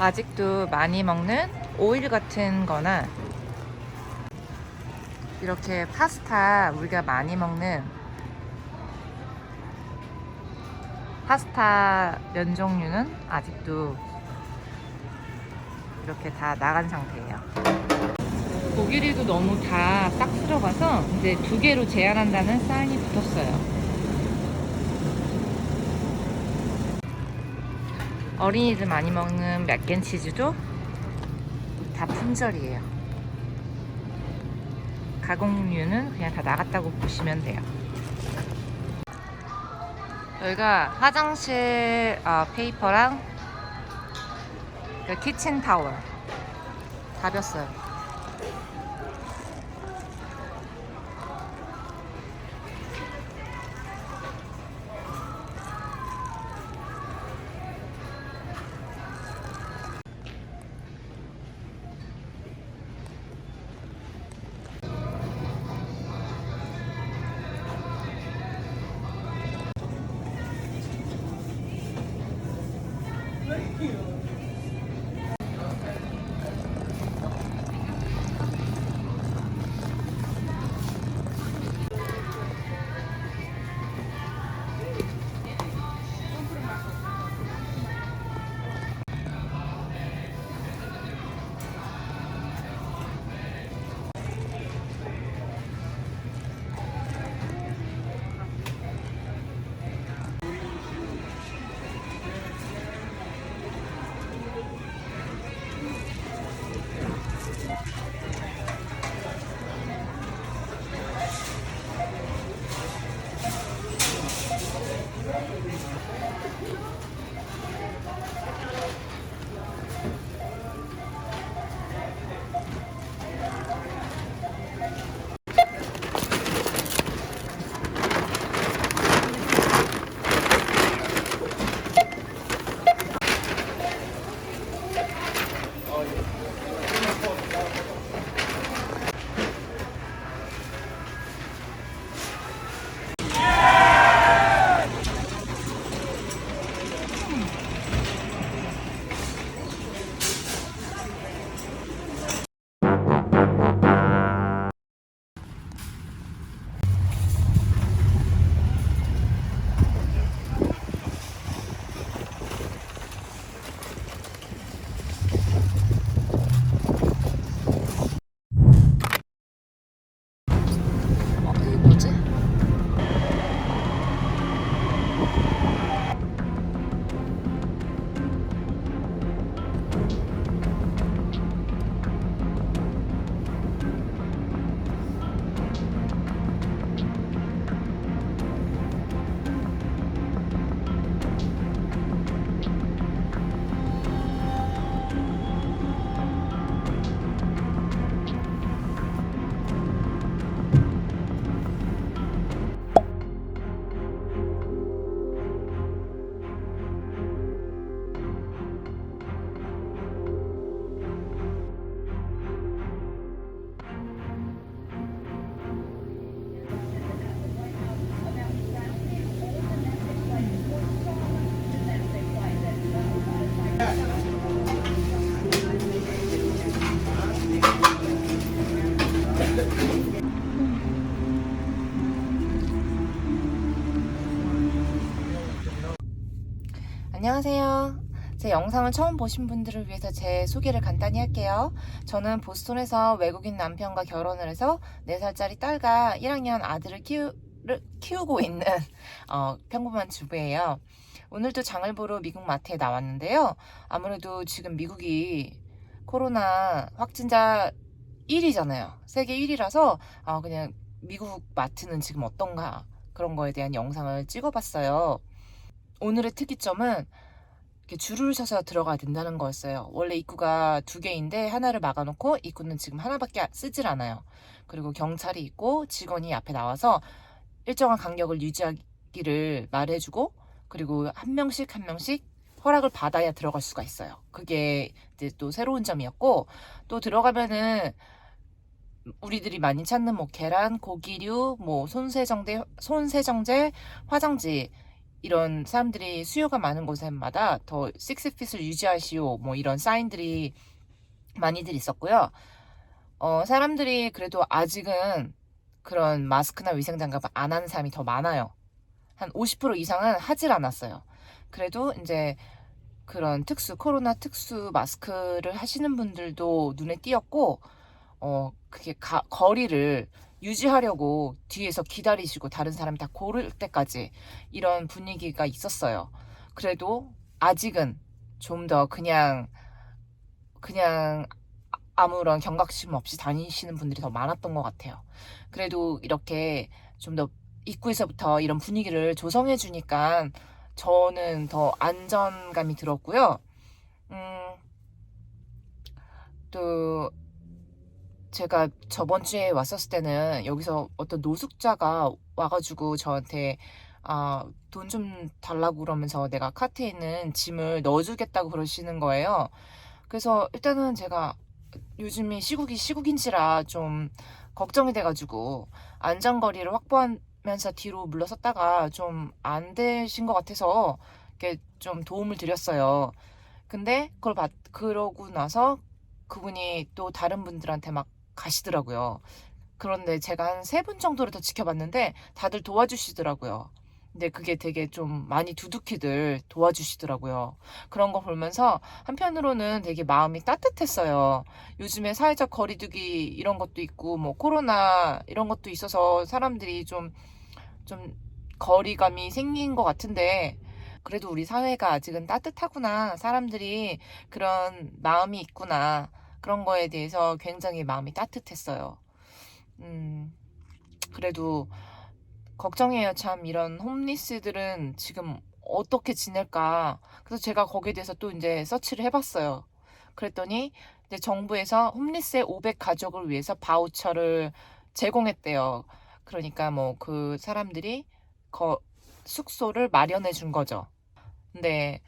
아직도 많이 먹는 오일 같은 거나 이렇게 파스타 우리가 많이 먹는 파스타 면 종류는 아직도 이렇게 다 나간 상태예요. 고기류도 너무 다딱 들어가서 이제 두 개로 제한한다는 사인이 붙었어요. 어린이들 많이 먹는 맥앤치즈도 다 품절이에요. 가공류는 그냥 다 나갔다고 보시면 돼요. 여기가 화장실 어, 페이퍼랑 그 키친 타월 다 볐어요. 안녕하세요. 제 영상을 처음 보신 분들을 위해서 제 소개를 간단히 할게요. 저는 보스턴에서 외국인 남편과 결혼을 해서 4살짜리 딸과 1학년 아들을 키우, 를 키우고 있는 어, 평범한 주부예요. 오늘도 장을 보러 미국 마트에 나왔는데요. 아무래도 지금 미국이 코로나 확진자 1위잖아요. 세계 1위라서 아, 그냥 미국 마트는 지금 어떤가 그런 거에 대한 영상을 찍어봤어요. 오늘의 특이점은 줄을 서서 들어가야 된다는 거였어요. 원래 입구가 두 개인데 하나를 막아놓고 입구는 지금 하나밖에 쓰질 않아요. 그리고 경찰이 있고 직원이 앞에 나와서 일정한 간격을 유지하기를 말해주고 그리고 한 명씩 한 명씩 허락을 받아야 들어갈 수가 있어요. 그게 이제 또 새로운 점이었고 또 들어가면은 우리들이 많이 찾는 뭐 계란, 고기류, 뭐 손세정제, 손세정제, 화장지 이런 사람들이 수요가 많은 곳마다 더 식스핏을 유지하시오 뭐 이런 사인들이 많이들 있었고요. 어, 사람들이 그래도 아직은 그런 마스크나 위생 장갑 안 하는 사람이 더 많아요. 한 50% 이상은 하질 않았어요. 그래도 이제 그런 특수 코로나 특수 마스크를 하시는 분들도 눈에 띄었고 어 그게 가, 거리를 유지하려고 뒤에서 기다리시고 다른 사람 다 고를 때까지 이런 분위기가 있었어요. 그래도 아직은 좀 더 그냥 그냥 아무런 경각심 없이 다니시는 분들이 더 많았던 것 같아요. 그래도 이렇게 좀 더 입구에서부터 이런 분위기를 조성해 주니까 저는 더 안전감이 들었고요. 음, 또 제가 저번 주에 왔었을 때는 여기서 어떤 노숙자가 와가지고 저한테 아, 돈 좀 달라고 그러면서 내가 카트에 있는 짐을 넣어주겠다고 그러시는 거예요. 그래서 일단은 제가 요즘이 시국이 시국인지라 좀 걱정이 돼가지고 안전거리를 확보하면서 뒤로 물러섰다가 좀 안 되신 것 같아서 이렇게 좀 도움을 드렸어요. 근데 그걸 받, 그러고 나서 그분이 또 다른 분들한테 막 가시더라고요. 그런데 제가 한 세 분 정도를 더 지켜봤는데 다들 도와주시더라고요. 근데 그게 되게 좀 많이 두둑히들 도와주시더라고요. 그런 거 보면서 한편으로는 되게 마음이 따뜻했어요. 요즘에 사회적 거리두기 이런 것도 있고 뭐 코로나 이런 것도 있어서 사람들이 좀, 좀 거리감이 생긴 것 같은데 그래도 우리 사회가 아직은 따뜻하구나. 사람들이 그런 마음이 있구나. 그런 거에 대해서 굉장히 마음이 따뜻했어요. 음, 그래도 걱정해요. 참 이런 홈리스들은 지금 어떻게 지낼까. 그래서 제가 거기에 대해서 또 이제 서치를 해봤어요. 그랬더니 이제 정부에서 홈리스의 500 가족을 위해서 바우처를 제공했대요. 그러니까 뭐 그 사람들이 거, 숙소를 마련해 준 거죠. 근데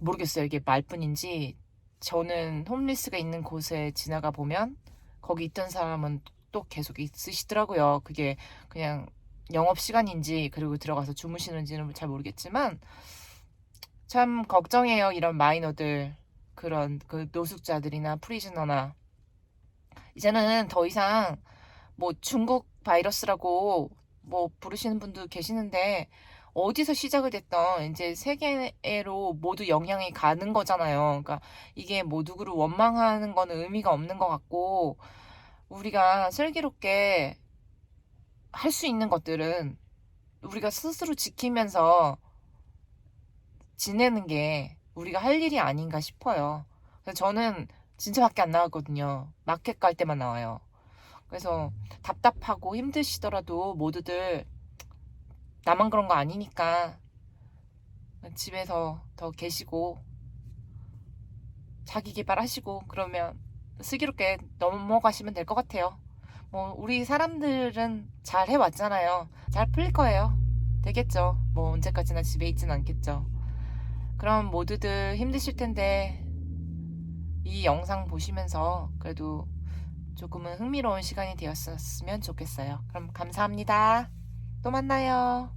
모르겠어요. 이게 말뿐인지 저는 홈리스가 있는 곳에 지나가 보면 거기 있던 사람은 또 계속 있으시더라고요. 그게 그냥 영업 시간인지 그리고 들어가서 주무시는지는 잘 모르겠지만 참 걱정해요. 이런 마이너들 그런 그 노숙자들이나 프리즈너나 이제는 더 이상 뭐 중국 바이러스라고 뭐 부르시는 분도 계시는데 어디서 시작을 됐던 이제 세계로 모두 영향이 가는 거잖아요. 그러니까 이게 뭐 누구를 원망하는 거는 의미가 없는 것 같고 우리가 슬기롭게 할 수 있는 것들은 우리가 스스로 지키면서 지내는 게 우리가 할 일이 아닌가 싶어요. 그래서 저는 진짜 밖에 안 나왔거든요. 마켓 갈 때만 나와요. 그래서 답답하고 힘드시더라도 모두들 나만 그런 거 아니니까 집에서 더 계시고 자기 개발하시고 그러면 슬기롭게 넘어가시면 될 것 같아요. 뭐 우리 사람들은 잘 해왔잖아요. 잘 풀릴 거예요. 되겠죠. 뭐 언제까지나 집에 있진 않겠죠. 그럼 모두들 힘드실 텐데 이 영상 보시면서 그래도 조금은 흥미로운 시간이 되었으면 좋겠어요. 그럼 감사합니다. 또 만나요.